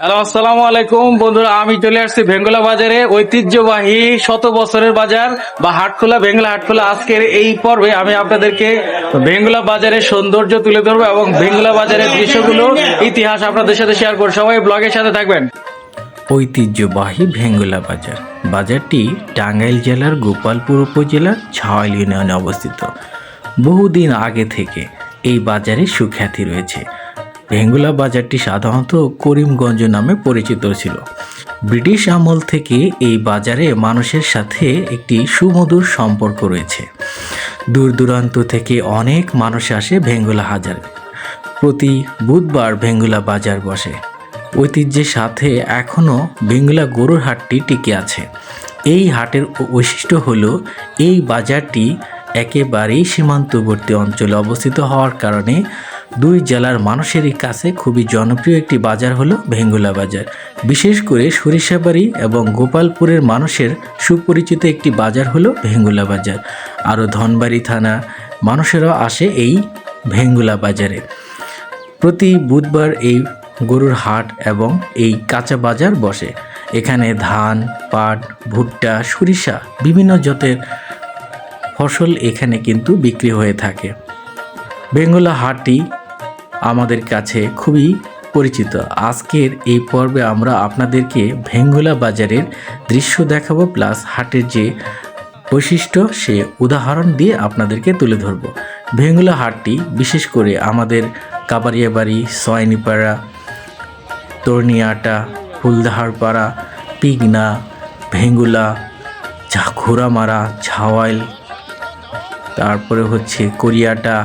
Hello, আসসালামু আলাইকুম। বন্ধুরা, আমি চলে আসছি ভেঙ্গুলা বাজারে। ঐতিহ্যবাহী শত বছরের বাজার বা হাটখোলা, ভেঙ্গুলা হাটখোলা। আজকের এই পর্বে আমি আপনাদেরকে ভেঙ্গুলা বাজারের সৌন্দর্য তুলে ধরবো এবং ভেঙ্গুলা বাজারের দৃশ্যগুলো, ইতিহাস আপনাদের সাথে শেয়ার করব। সবাই ব্লগের সাথে থাকবেন। ঐতিহ্যবাহী ভেঙ্গুলা বাজার। বাজারটি টাঙ্গাইল জেলার গোপালপুর উপজেলার ছাওয়াল ইউনিয়নে অবস্থিত। বহুদিন আগে থেকে এই বাজারে সুখ্যাতি রয়েছে। ভেঙ্গুলা বাজারটি সাধারণত করিমগঞ্জ নামে পরিচিত ছিল। ব্রিটিশ আমল থেকে এই বাজারে মানুষের সাথে একটি সুমধুর সম্পর্ক রয়েছে। দূর দূরান্ত থেকে অনেক মানুষ আসে ভেঙ্গুলা হাজার। প্রতি বুধবার ভেঙ্গুলা বাজার বসে। ঐতিহ্যের সাথে এখনও বেঙ্গুলা গরুর হাটটি টিকে আছে। এই হাটের বৈশিষ্ট্য হলো, এই বাজারটি একেবারেই সীমান্তবর্তী অঞ্চলে অবস্থিত হওয়ার কারণে দুই জেলার মানুষেরই কাছে খুবই জনপ্রিয় একটি বাজার হলো ভেঙ্গুলা বাজার। বিশেষ করে সরিষাবাড়ি এবং গোপালপুরের মানুষের সুপরিচিত একটি বাজার হলো ভেঙ্গুলা বাজার। আরও ধনবাড়ি থানা মানুষেরাও আসে এই ভেঙ্গুলা বাজারে। প্রতি বুধবার এই গরুর হাট এবং এই কাঁচা বাজার বসে। এখানে ধান, পাট, ভুট্টা, সরিষা বিভিন্ন জাতের ফসল এখানে কিন্তু বিক্রি হয়ে থাকে। বেঙ্গলা হাটটি আমাদের কাছে খুবই পরিচিত। আজকের এই পর্বে আমরা আপনাদেরকে ভেঙ্গুলা বাজারের দৃশ্য দেখাবো, প্লাস হাটের যে বৈশিষ্ট্য, সে উদাহরণ দিয়ে আপনাদেরকে তুলে ধরব। ভেঙ্গুলা হাটটি বিশেষ করে আমাদের কাবারিয়াবাড়ি, সয়নিপাড়া তর্নিয়াটা ফুলদাহারপাড়া, পিগনা, ভেঙ্গুলা ঘোড়ামারা ঝাওয়াইল, তারপরে হচ্ছে কোরিয়াটা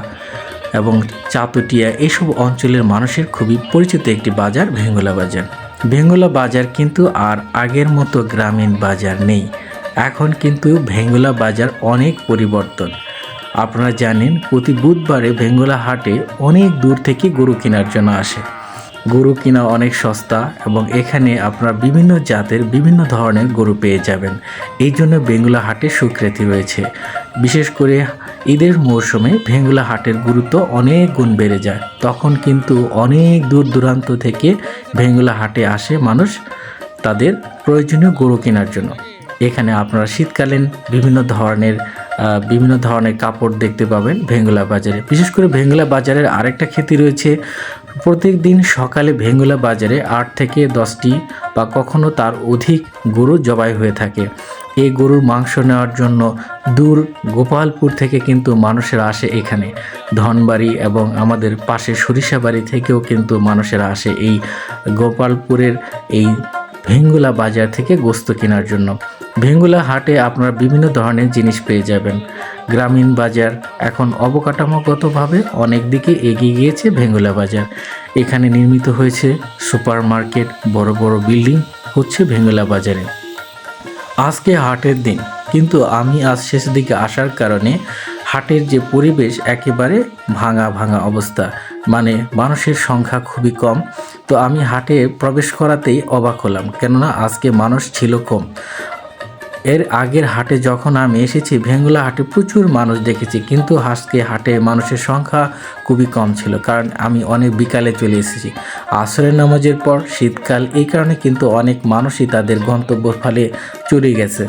এবং চাতুটিয়া এইসব অঞ্চলের মানুষের খুবই পরিচিত একটি বাজার, ভেঙ্গলা বাজার। ভেঙ্গুলা বাজার কিন্তু আর আগের মতো গ্রামীণ বাজার নেই। এখন কিন্তু ভেঙ্গলা বাজার অনেক পরিবর্তন। আপনারা জানেন, প্রতি বুধবারে ভেঙ্গলা হাটে অনেক দূর থেকে গরু কেনার জন্য আসে। গরু কিনা অনেক সস্তা এবং এখানে আপনারা বিভিন্ন জাতের বিভিন্ন ধরনের গরু পেয়ে যাবেন। এই জন্য বেঙ্গুলা হাটে সুখ্যাতি রয়েছে। বিশেষ করে ঈদের মৌসুমে ভেঙ্গুলা হাটের গুরুত্ব অনেক গুণ বেড়ে যায়। তখন কিন্তু অনেক দূর দূরান্ত থেকে ভেঙ্গুলা হাটে আসে মানুষ তাদের প্রয়োজনীয় গরু কেনার জন্য। এখানে আপনারা শীতকালীন বিভিন্ন ধরনের বিভিন্ন ধরনের কাপড় দেখতে পাবেন ভেঙ্গুলা বাজারে। বিশেষ করে ভেঙ্গুলা বাজারের আরেকটা খ্যাতি রয়েছে প্রত্যেক দিন সকালে ভেঙ্গুলা বাজারে আট থেকে দশটি বা কখনো তার অধিক গরু জবাই হয়ে থাকে। এই গরুর মাংস নেওয়ার জন্য দূর গোপালপুর থেকে কিন্তু মানুষেরা আসে এখানে। ধনবাড়ি এবং আমাদের পাশে সরিষাবাড়ি থেকেও কিন্তু মানুষেরা আসে এই গোপালপুরের এই ভেঙ্গুলা বাজার থেকে গোস্ত কেনার জন্য। ভেঙ্গুলা হাটে আপনারা বিভিন্ন ধরনের জিনিস পেয়ে যাবেন। গ্রামীণ বাজার এখন অবকাঠামোগতভাবে অনেক দিকে এগিয়ে গিয়েছে ভেঙ্গুলা বাজার। এখানে নির্মিত হয়েছে সুপার মার্কেট বড় বড় বিল্ডিং হচ্ছে ভেঙ্গুলা বাজারে। আজকে হাটের দিন, কিন্তু আমি আজ শেষ দিকে আসার কারণে হাটের যে পরিবেশ একেবারে ভাঙা ভাঙা অবস্থা মানে মানুষের সংখ্যা খুবই কম। তো আমি হাটে প্রবেশ করাতেই অবাক হলাম, কেননা আজকে মানুষ ছিল কম। এর আগের হাটে যখন আমি এসেছি, ভেঙ্গুলা হাটে প্রচুর মানুষ দেখেছি, কিন্তু আজকে হাটে মানুষের সংখ্যা খুবই কম ছিল, কারণ আমি অনেক বিকালে চলে এসেছি। আসরের নামাজের পর শীতকাল, এই কারণে কিন্তু অনেক মানুষই তাদের গন্তব্যস্থলে চলে গেছে।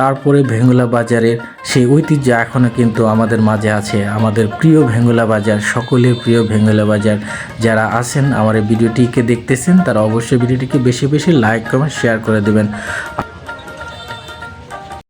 তারপরে ভেঙ্গুলা বাজারের সেই ঐতিহ্য এখনও কিন্তু আমাদের মাঝে আছে। আমাদের প্রিয় ভেঙ্গুলা বাজার, সকলের প্রিয় ভেঙ্গুলা বাজার যারা আছেন, আমার এই ভিডিওটিকে দেখতেছেন, তারা অবশ্যই ভিডিওটিকে বেশি বেশি লাইক কমেন্ট শেয়ার করে দেবেন।